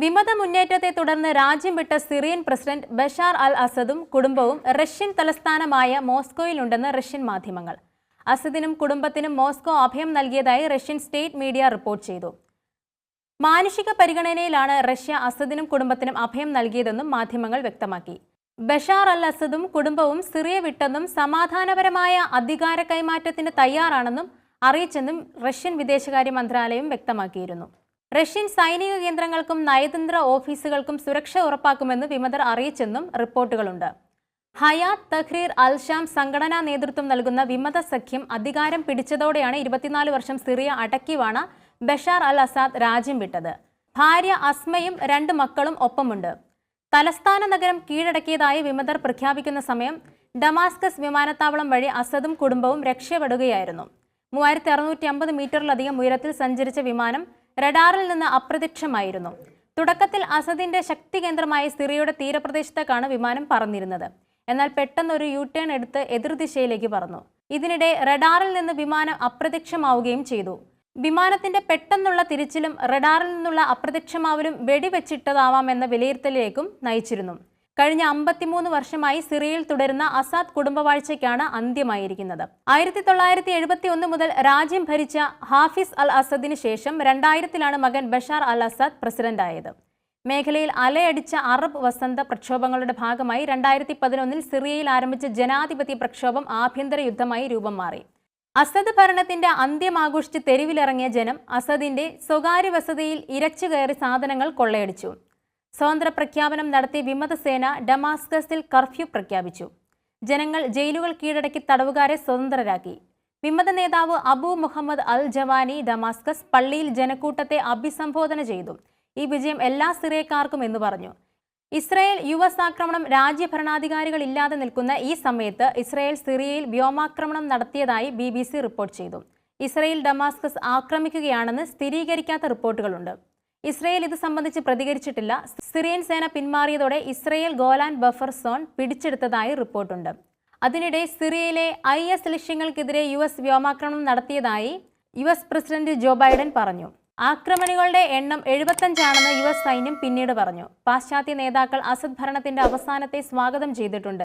വിമത മുന്നേറ്റത്തെ തുടർന്ന് രാജ്യം വിട്ട സിറിയൻ പ്രസിഡന്റ് ബഷാർ അൽ അസദും കുടുംബവും റഷ്യൻ തലസ്ഥാനമായ മോസ്കോയിലുണ്ടെന്ന് റഷ്യൻ മാധ്യമങ്ങൾ. അസദിനും കുടുംബത്തിനും മോസ്കോ അഭയം നൽകിയതായി റഷ്യൻ സ്റ്റേറ്റ് മീഡിയ റിപ്പോർട്ട് ചെയ്തു. മാനുഷിക പരിഗണനയിലാണ് റഷ്യ അസദിനും കുടുംബത്തിനും അഭയം നൽകിയതെന്നും മാധ്യമങ്ങൾ വ്യക്തമാക്കി. ബഷാർ അൽ അസദും കുടുംബവും സിറിയ വിട്ടെന്നും സമാധാനപരമായ അധികാര കൈമാറ്റത്തിന് തയ്യാറാണെന്നും അറിയിച്ചെന്നും റഷ്യൻ വിദേശകാര്യ മന്ത്രാലയം വ്യക്തമാക്കിയിരുന്നു. റഷ്യൻ സൈനിക കേന്ദ്രങ്ങൾക്കും നയതന്ത്ര ഓഫീസുകൾക്കും സുരക്ഷ ഉറപ്പാക്കുമെന്ന് വിമതർ അറിയിച്ചെന്നും റിപ്പോർട്ടുകളുണ്ട്. ഹയാത്ത് തഹ്രീർ അൽഷാം സംഘടനാ നേതൃത്വം നൽകുന്ന വിമത സഖ്യം അധികാരം പിടിച്ചതോടെയാണ് ഇരുപത്തിനാല് വർഷം സിറിയ അടക്കിവാണ ബഷാർ അൽ അസാദ് രാജ്യം വിട്ടത്. ഭാര്യ അസ്മയും രണ്ട് മക്കളും ഒപ്പമുണ്ട്. തലസ്ഥാന നഗരം കീഴടക്കിയതായി വിമതർ പ്രഖ്യാപിക്കുന്ന സമയം ഡമാസ്കസ് വിമാനത്താവളം വഴി അസദും കുടുംബവും രക്ഷപ്പെടുകയായിരുന്നു. മൂവായിരത്തി അറുന്നൂറ്റി അമ്പത് മീറ്ററിലധികം ഉയരത്തിൽ സഞ്ചരിച്ച വിമാനം റഡാറിൽ നിന്ന് അപ്രത്യക്ഷമായിരുന്നു. തുടക്കത്തിൽ അസദിന്റെ ശക്തി കേന്ദ്രമായ സിറിയയുടെ തീരപ്രദേശത്തേക്കാണ് വിമാനം പറന്നിരുന്നത്. എന്നാൽ പെട്ടെന്ന് ഒരു യു ടേൺ എടുത്ത് എതിർദിശയിലേക്ക് പറന്നു. ഇതിനിടെ റഡാറിൽ നിന്ന് വിമാനം അപ്രത്യക്ഷമാവുകയും ചെയ്തു. വിമാനത്തിന്റെ പെട്ടെന്നുള്ള തിരിച്ചിലും റഡാറിൽ നിന്നുള്ള അപ്രത്യക്ഷമാവലും വെടിവെച്ചിട്ടതാവാമെന്ന വിലയിരുത്തലിലേക്കും നയിച്ചിരുന്നു. കഴിഞ്ഞ അമ്പത്തിമൂന്ന് വർഷമായി സിറിയയിൽ തുടരുന്ന അസാദ് കുടുംബവാഴ്ചയ്ക്കാണ് അന്ത്യമായിരിക്കുന്നത്. ആയിരത്തി തൊള്ളായിരത്തി എഴുപത്തി ഒന്ന് മുതൽ രാജ്യം ഭരിച്ച ഹാഫിസ് അൽ അസദിന് ശേഷം രണ്ടായിരത്തിലാണ് മകൻ ബഷാർ അൽ അസാദ് പ്രസിഡന്റായത്. മേഖലയിൽ അലയടിച്ച അറബ് വസന്ത പ്രക്ഷോഭങ്ങളുടെ ഭാഗമായി രണ്ടായിരത്തി പതിനൊന്നിൽ സിറിയയിൽ ആരംഭിച്ച ജനാധിപത്യ പ്രക്ഷോഭം ആഭ്യന്തര യുദ്ധമായി രൂപം മാറി. അസദ് ഭരണത്തിന്റെ അന്ത്യം ആഘോഷിച്ച് തെരുവിലിറങ്ങിയ ജനം അസദിന്റെ സ്വകാര്യ വസതിയിൽ ഇരച്ചു കയറി സാധനങ്ങൾ കൊള്ളയടിച്ചു. സ്വാതന്ത്ര്യ പ്രഖ്യാപനം നടത്തി വിമതസേന ഡമാസ്കസിൽ കർഫ്യൂ പ്രഖ്യാപിച്ചു. ജനങ്ങൾ ജയിലുകൾ കീഴടക്കി തടവുകാരെ സ്വതന്ത്രരാക്കി. വിമത നേതാവ് Abu Muhammad al Giovani Damascus പള്ളിയിൽ ജനക്കൂട്ടത്തെ അഭിസംബോധന ചെയ്തു. ഈ വിജയം എല്ലാ സിറിയക്കാർക്കും എന്ന് പറഞ്ഞു. ഇസ്രായേൽ യു എസ് ആക്രമണം രാജ്യഭരണാധികാരികൾ ഇല്ലാതെ നിൽക്കുന്ന ഈ സമയത്ത് ഇസ്രായേൽ സിറിയയിൽ വ്യോമാക്രമണം നടത്തിയതായി ബി റിപ്പോർട്ട് ചെയ്തു. ഇസ്രയേൽ ഡമാസ്കസ് ആക്രമിക്കുകയാണെന്ന് സ്ഥിരീകരിക്കാത്ത റിപ്പോർട്ടുകളുണ്ട്. ഇസ്രയേൽ ഇത് സംബന്ധിച്ച് പ്രതികരിച്ചിട്ടില്ല. സിറിയൻ സേന പിന്മാറിയതോടെ ഇസ്രയേൽ ഗോലാൻ ബഫർ സോൺ പിടിച്ചെടുത്തതായി റിപ്പോർട്ടുണ്ട്. അതിനിടെ സിറിയയിലെ ഐ എസ് ലക്ഷ്യങ്ങൾക്കെതിരെ യു എസ് വ്യോമാക്രമണം നടത്തിയതായി U S president Joe Biden പറഞ്ഞു. ആക്രമണികളുടെ എണ്ണം എഴുപത്തഞ്ചാണെന്ന് യു എസ് സൈന്യം പിന്നീട് പറഞ്ഞു. പാശ്ചാത്യ നേതാക്കൾ അസദ് ഭരണത്തിന്റെ അവസാനത്തെ സ്വാഗതം ചെയ്തിട്ടുണ്ട്.